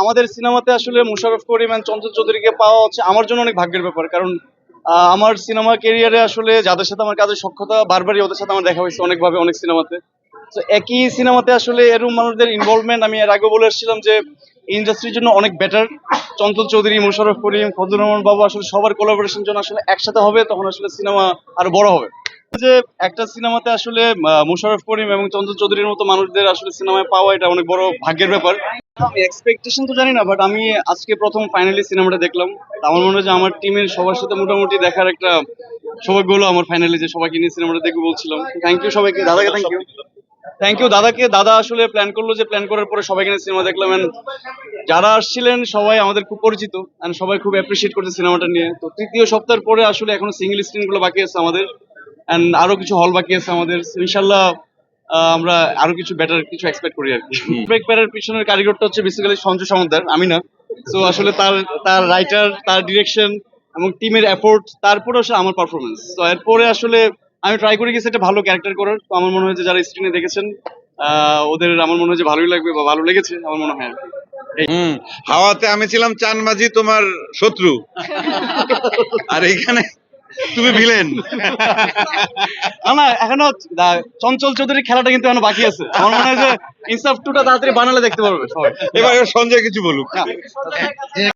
আমাদের সিনেমাতে আসলে মুশারফ করিম and চঞ্চল চৌধুরীকে পাওয়া হচ্ছে আমার জন্য অনেক ভাগ্যের ব্যাপার। কারণ আমার সিনেমা ক্যারিয়ারে আসলে যাদের সাথে আমার কাজের সক্ষতা বারবারই ওদের সাথে আমার দেখা হয়েছে অনেকভাবে অনেক সিনেমাতে। তো একই সিনেমাতে আসলে এরকম মানুষদের ইনভলভমেন্ট আমি এর আগে বলে এসেছিলাম যে ইন্ডাস্ট্রির জন্য অনেক বেটার চঞ্চল চৌধুরী মুশারফ করিম, ফজলুর রহমান বাবু আসলে সবার কোলাবোরেশন জন্য আসলে একসাথে হবে, তখন আসলে সিনেমা আরও বড় হবে। যে একটা সিনেমাতে আসলে মুশারফ করিম এবং চঞ্চল চৌধুরীর মতো মানুষদের আসলে সিনেমায় পাওয়া এটা অনেক বড় ভাগ্যের ব্যাপার। আমি এক্সপেকটেশন তো জানি না বাট আমি আজকে প্রথম ফাইনালি সিনেমাটা দেখলাম। আমার মনে হয় যে আমার টিমের সবার সাথে মোটামুটি দেখার একটা সৌভাগ্য হলো আমার ফাইনালি যে সবাইকে নিয়ে সিনেমাটা দেখব বলছিলাম। থ্যাংক ইউ সবাইকে। দাদাকে থ্যাংক ইউ থ্যাংক ইউ দাদাকে দাদা আসলে প্ল্যান করল যে প্ল্যান করার পরে সবাইকে নিয়ে সিনেমা দেখলাম যারা আসছিলেন সবাই আমাদের খুব পরিচিত and সবাই খুব অ্যাপ্রিসিয়েট করছে সিনেমাটা নিয়ে। তো তৃতীয় সপ্তাহের পরে আসলে এখনও সিঙ্গেল স্ক্রিনগুলো বাকি আছে আমাদের এন্ড আরও কিছু হল বাকি আছে আমাদের। ইনশাল্লাহ আমরা আরও কিছু বেটার কিছু এক্সপেক্ট করি আর কি ব্রেক প্যারের পিছনের কারিগরটা হচ্ছে বেসিক্যালি সঞ্জু সমদ্দার আমি না। তো আসলে তার তার রাইটার তার ডিরেকশন এবং টিমের এফোর্ট তারপরে আসলে আমার পারফরমেন্স তো এরপরে আসলে আমি ট্রাই করে গেছি একটা ভালো ক্যারেক্টার করার। তো আমার মনে হয় যে যারা স্ক্রিনে দেখেছেন আহ, ওদের আমার মনে হয় যে ভালোই লাগবে বা ভালো লেগেছে আমার মনে হয় আর কি। হুম হাওয়াতে আমি ছিলাম চান মাঝি তোমার শত্রু। আর এখানে তুমি ভিলেন। না না এখনও চঞ্চল চৌধুরীর খেলাটা কিন্তু এখনও বাকি আছে। আমার মনে হয় যে ইনসাফ টুটা তাড়াতাড়ি বানালে দেখতে পারবে সবাই। এবার এবার সঞ্জয় কিছু বলুক।